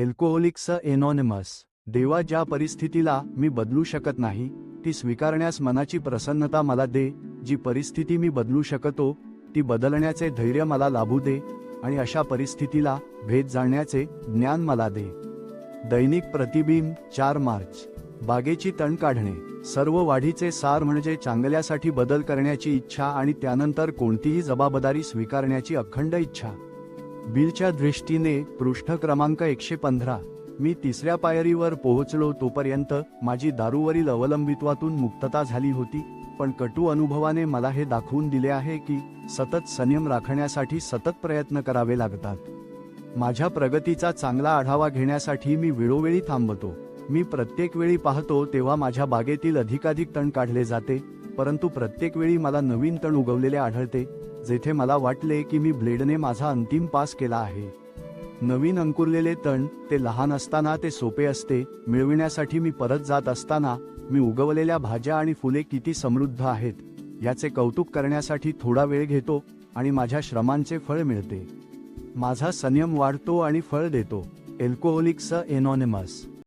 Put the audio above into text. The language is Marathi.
एल्कोहोलिक्स एनॉनिमस. देवा ज्या परिस्थितीला मी बदलू शकत नाही ती स्वीकारण्यास मनाची प्रसन्नता मला दे जी परिस्थिती मी बदलू शकतो ती बदलण्याचे धैर्य मला लाभू दे आणि अशा परिस्थितीला भेद जाणण्याचे ज्ञान मला दे. दैनिक प्रतिबिंब चार मार्च. बागेची तण काढणे. सर्व वाढीचे सार म्हणजे चांगल्यासाठी बदल करण्याची इच्छा आणि त्यानंतर कोणतीही जबाबदारी स्वीकारण्याची अखंड इच्छा. बिलच्या दृष्टीने पृष्ठ क्रमांक एकशे पंधरा. मी तिसऱ्या पायरीवर पोहोचलो तोपर्यंत माझी दारूवरील अवलंबित्वातून मुक्तता झाली होती पण कटू अनुभवाने मला हे दाखवून दिले आहे की सतत संयम राखण्यासाठी सतत प्रयत्न करावे लागतात. माझ्या प्रगतीचा चांगला आढावा घेण्यासाठी मी वेळोवेळी थांबतो. मी प्रत्येक वेळी पाहतो तेव्हा माझ्या बागेतील अधिकाधिक तण काढले जाते परंतु प्रत्येक वेळी मला नवीन तण उगवलेले आढळते जेथे मला वाटले की मी ब्लेडने माझा अंतिम पास केला आहे. नवीन अंकुरलेले तण ते लहान असताना ते सोपे असते मिळविण्यासाठी मी परत जात असताना मी उगवलेल्या भाज्या आणि फुले किती समृद्ध आहेत याचे कौतुक करण्यासाठी थोडा वेळ घेतो आणि माझ्या श्रमांचे फळ मिळते. माझा संयम वाढतो आणि फळ देतो. Alcoholics anonymous.